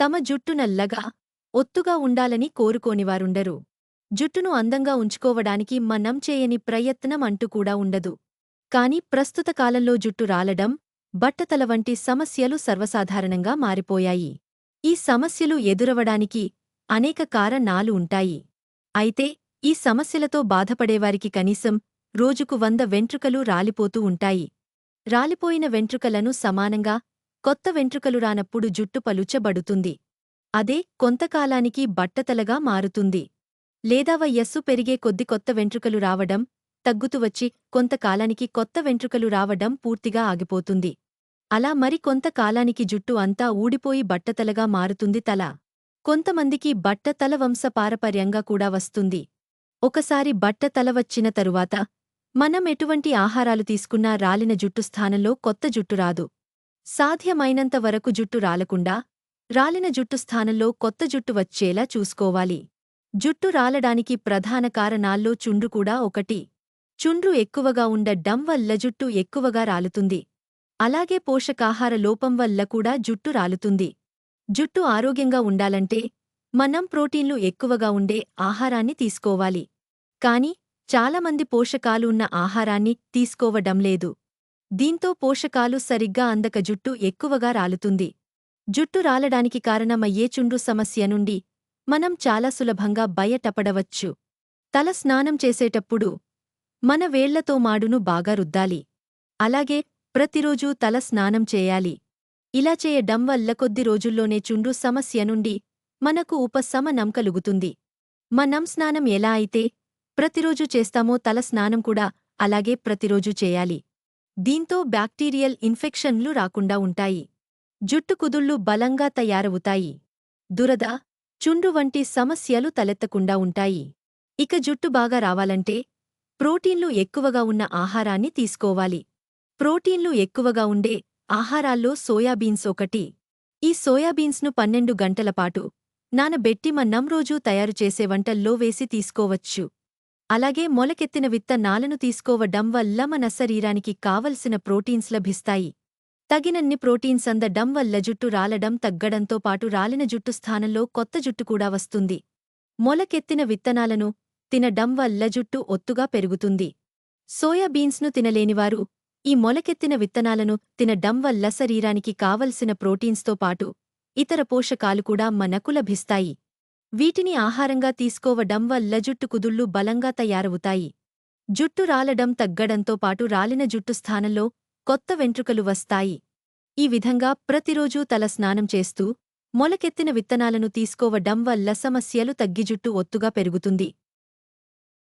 తమ జుట్టు నల్లగా ఒత్తుగా ఉండాలని కోరుకోనివారుండరు. జుట్టును అందంగా ఉంచుకోవడానికి మనం చేయని ప్రయత్నం అంటూ కూడా ఉండదు. కాని ప్రస్తుత కాలంలో జుట్టు రాలడం బట్టతల వంటి సమస్యలు సర్వసాధారణంగా మారిపోయాయి. ఈ సమస్యలు ఎదురవడానికి అనేక కారణాలు ఉంటాయి. అయితే ఈ సమస్యలతో బాధపడేవారికి కనీసం రోజుకు వంద వెంట్రుకలు రాలిపోతూ ఉంటాయి. రాలిపోయిన వెంట్రుకలను సమానంగా కొత్త వెంట్రుకలు రానప్పుడు జుట్టు పలుచబడుతుంది. అదే కొంతకాలానికి బట్టతలగా మారుతుంది. లేదా వయస్సు పెరిగే కొద్ది కొత్త వెంట్రుకలు రావడం తగ్గుతూ వచ్చి కొంతకాలానికి కొత్త వెంట్రుకలు రావడం పూర్తిగా ఆగిపోతుంది. అలా మరి కొంతకాలానికి జుట్టు అంతా ఊడిపోయి బట్టతలగా మారుతుంది తల. కొంతమందికి బట్టతల వంశపారపర్యంగా కూడా వస్తుంది. ఒకసారి బట్టతల వచ్చిన తరువాత మనం ఎటువంటి ఆహారాలు తీసుకున్నా రాలిన జుట్టు స్థానంలో కొత్త జుట్టు రాదు. సాధ్యమైనంత వరకు జుట్టు రాలకుండా రాలిన జుట్టు స్థానంలో కొత్త జుట్టు వచ్చేలా చూసుకోవాలి. జుట్టు రాలడానికి ప్రధాన కారణాల్లో చుండ్రు కూడా ఒకటి. చుండ్రు ఎక్కువగా ఉండడం వల్ల జుట్టు ఎక్కువగా రాలుతుంది. అలాగే పోషకాహార లోపం వల్ల కూడా జుట్టు రాలుతుంది. జుట్టు ఆరోగ్యంగా ఉండాలంటే మనం ప్రోటీన్లు ఎక్కువగా ఉండే ఆహారాన్ని తీసుకోవాలి. కాని చాలామంది పోషకాలు ఉన్న ఆహారాన్ని తీసుకోవడం లేదు. దీంతో పోషకాలు సరిగ్గా అందక జుట్టు ఎక్కువగా రాలుతుంది. జుట్టు రాలడానికి కారణమయ్యే చుండ్రు సమస్య నుండి మనం చాలా సులభంగా బయటపడవచ్చు. తల స్నానం చేసేటప్పుడు మన వేళ్ళతో మాడును బాగా రుద్దాలి. అలాగే ప్రతిరోజూ తల స్నానం చేయాలి. ఇలా చేయడం వల్ల కొద్ది రోజుల్లోనే చుండ్రు సమస్య నుండి మనకు ఉపశమనం కలుగుతుంది. మనం స్నానం ఎలా అయితే ప్రతిరోజు చేస్తామో తల స్నానం కూడా అలాగే ప్రతిరోజు చేయాలి. దీంతో బ్యాక్టీరియల్ ఇన్ఫెక్షన్లు రాకుండా ఉంటాయి. జుట్టు కుదుళ్ళు బలంగా తయారవుతాయి. దురద చుండ్రు వంటి సమస్యలు తలెత్తకుండా ఉంటాయి. ఇక జుట్టు బాగా రావాలంటే ప్రోటీన్లు ఎక్కువగా ఉన్న ఆహారాన్ని తీసుకోవాలి. ప్రోటీన్లు ఎక్కువగా ఉండే ఆహారాల్లో సోయాబీన్స్ ఒకటి. ఈ సోయాబీన్స్ను పన్నెండు గంటలపాటు నానబెట్టి మన్నం రోజూ తయారు చేసే వంటల్లో వేసి తీసుకోవచ్చు. అలాగే మొలకెత్తిన విత్తనాలను తీసుకోవడం వల్ల మన శరీరానికి కావలసిన ప్రోటీన్స్ లభిస్తాయి. తగినన్ని ప్రోటీన్స్ అందడం వల్ల జుట్టు రాలడం తగ్గడంతో పాటు రాలిన జుట్టు స్థానంలో కొత్త జుట్టు కూడా వస్తుంది. మొలకెత్తిన విత్తనాలను తినడం వల్ల జుట్టు ఒత్తుగా పెరుగుతుంది. సోయాబీన్స్ను తినలేనివారు ఈ మొలకెత్తిన విత్తనాలను తినడం వల్ల శరీరానికి కావలసిన ప్రోటీన్స్తో పాటు ఇతర పోషకాలు కూడా మనకు లభిస్తాయి. వీటిని ఆహారంగా తీసుకోవడం వల్ల జుట్టు కుదుళ్ళు బలంగా తయారవుతాయి. జుట్టు రాలడం తగ్గడంతో పాటు రాలిన జుట్టు స్థానంలో కొత్త వెంట్రుకలు వస్తాయి. ఈ విధంగా ప్రతిరోజూ తల స్నానం చేస్తూ మొలకెత్తిన విత్తనాలను తీసుకోవడం వల్ల సమస్యలు తగ్గి జుట్టు ఒత్తుగా పెరుగుతుంది.